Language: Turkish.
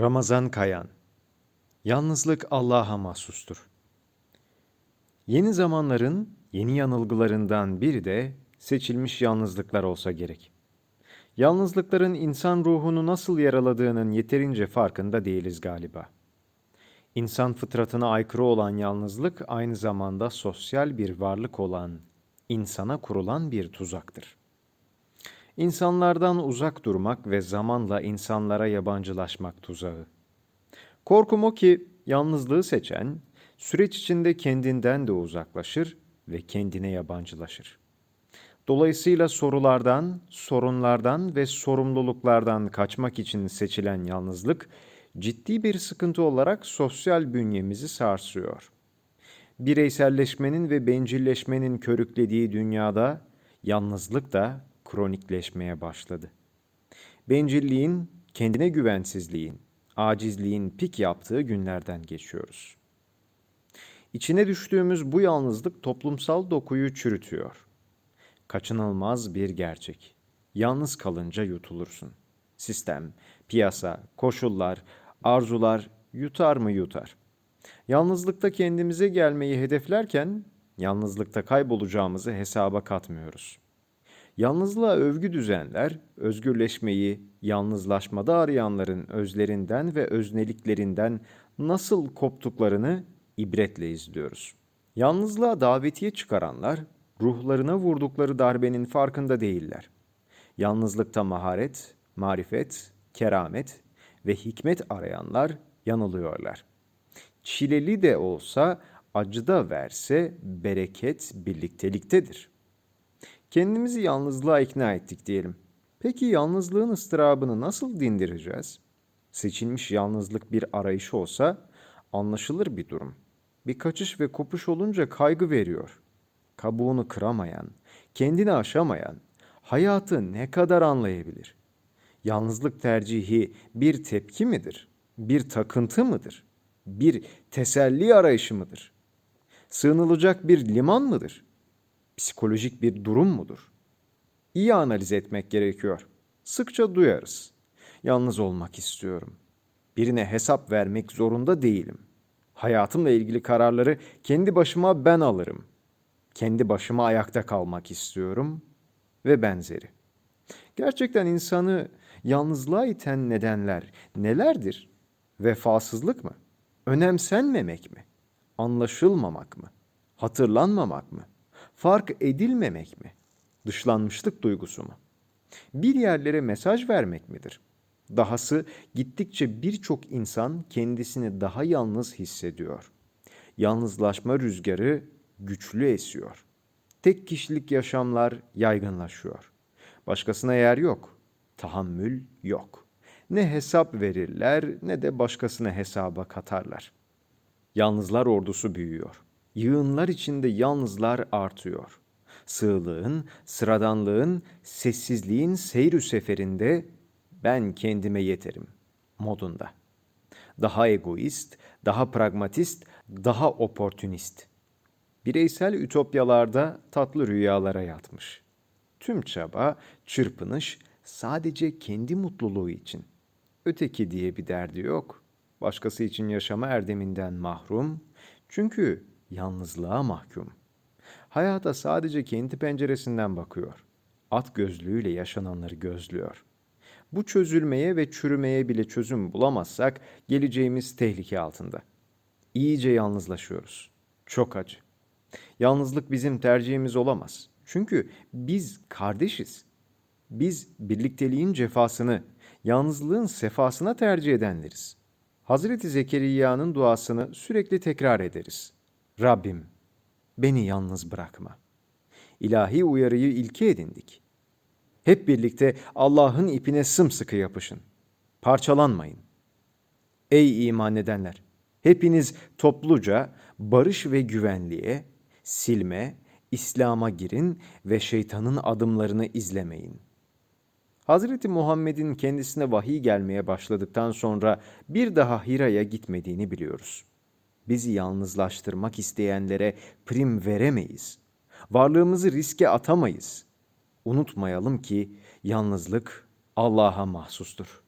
Ramazan Kayan Yalnızlık Allah'a mahsustur. Yeni zamanların yeni yanılgılarından biri de seçilmiş yalnızlıklar olsa gerek. Yalnızlıkların insan ruhunu nasıl yaraladığının yeterince farkında değiliz galiba. İnsan fıtratına aykırı olan yalnızlık aynı zamanda sosyal bir varlık olan insana kurulan bir tuzaktır. İnsanlardan uzak durmak ve zamanla insanlara yabancılaşmak tuzağı. Korkum o ki yalnızlığı seçen, süreç içinde kendinden de uzaklaşır ve kendine yabancılaşır. Dolayısıyla sorulardan, sorunlardan ve sorumluluklardan kaçmak için seçilen yalnızlık, ciddi bir sıkıntı olarak sosyal bünyemizi sarsıyor. Bireyselleşmenin ve bencilleşmenin körüklediği dünyada yalnızlık da kronikleşmeye başladı. Bencilliğin, kendine güvensizliğin, acizliğin pik yaptığı günlerden geçiyoruz. İçine düştüğümüz bu yalnızlık toplumsal dokuyu çürütüyor. Kaçınılmaz bir gerçek. Yalnız kalınca yutulursun. Sistem, piyasa, koşullar, arzular yutar mı yutar. Yalnızlıkta kendimize gelmeyi hedeflerken yalnızlıkta kaybolacağımızı hesaba katmıyoruz. Yalnızlığa övgü düzenler, özgürleşmeyi yalnızlaşmada arayanların özlerinden ve özneliklerinden nasıl koptuklarını ibretle izliyoruz. Yalnızlığa davetiye çıkaranlar, ruhlarına vurdukları darbenin farkında değiller. Yalnızlıkta maharet, marifet, keramet ve hikmet arayanlar yanılıyorlar. Çileli de olsa, acı da verse bereket birlikteliktedir.'' Kendimizi yalnızlığa ikna ettik diyelim. Peki yalnızlığın ıstırabını nasıl dindireceğiz? Seçilmiş yalnızlık bir arayış olsa anlaşılır bir durum. Bir kaçış ve kopuş olunca kaygı veriyor. Kabuğunu kıramayan, kendini aşamayan, hayatı ne kadar anlayabilir? Yalnızlık tercihi bir tepki midir? Bir takıntı mıdır? Bir teselli arayışı mıdır? Sığınılacak bir liman mıdır?'' Psikolojik bir durum mudur? İyi analiz etmek gerekiyor. Sıkça duyarız. Yalnız olmak istiyorum. Birine hesap vermek zorunda değilim. Hayatımla ilgili kararları kendi başıma ben alırım. Kendi başıma ayakta kalmak istiyorum ve benzeri. Gerçekten insanı yalnızlığa iten nedenler nelerdir? Vefasızlık mı? Önemsenmemek mi? Anlaşılmamak mı? Hatırlanmamak mı? Fark edilmemek mi? Dışlanmışlık duygusu mu? Bir yerlere mesaj vermek midir? Dahası gittikçe birçok insan kendisini daha yalnız hissediyor. Yalnızlaşma rüzgarı güçlü esiyor. Tek kişilik yaşamlar yaygınlaşıyor. Başkasına yer yok. Tahammül yok. Ne hesap verirler ne de başkasına hesaba katarlar. Yalnızlar ordusu büyüyor yığınlar içinde yalnızlar artıyor. Sığlığın, sıradanlığın, sessizliğin seyr seferinde ben kendime yeterim modunda. Daha egoist, daha pragmatist, daha oportunist. Bireysel ütopyalarda tatlı rüyalara yatmış. Tüm çaba, çırpınış sadece kendi mutluluğu için. Öteki diye bir derdi yok. Başkası için yaşama erdeminden mahrum. Çünkü yalnızlığa mahkum. Hayata sadece kendi penceresinden bakıyor. At gözlüğüyle yaşananları gözlüyor. Bu çözülmeye ve çürümeye bile çözüm bulamazsak geleceğimiz tehlike altında. İyice yalnızlaşıyoruz. Çok acı. Yalnızlık bizim tercihimiz olamaz. Çünkü biz kardeşiz. Biz birlikteliğin cefasını, yalnızlığın sefasına tercih edenleriz. Hazreti Zekeriya'nın duasını sürekli tekrar ederiz. Rabbim beni yalnız bırakma. İlahi uyarıyı ilke edindik. Hep birlikte Allah'ın ipine sımsıkı yapışın. Parçalanmayın. Ey iman edenler! Hepiniz topluca barış ve güvenliğe, silme, İslam'a girin ve şeytanın adımlarını izlemeyin. Hazreti Muhammed'in kendisine vahiy gelmeye başladıktan sonra bir daha Hira'ya gitmediğini biliyoruz.'' Bizi yalnızlaştırmak isteyenlere prim veremeyiz. Varlığımızı riske atamayız. Unutmayalım ki yalnızlık Allah'a mahsustur.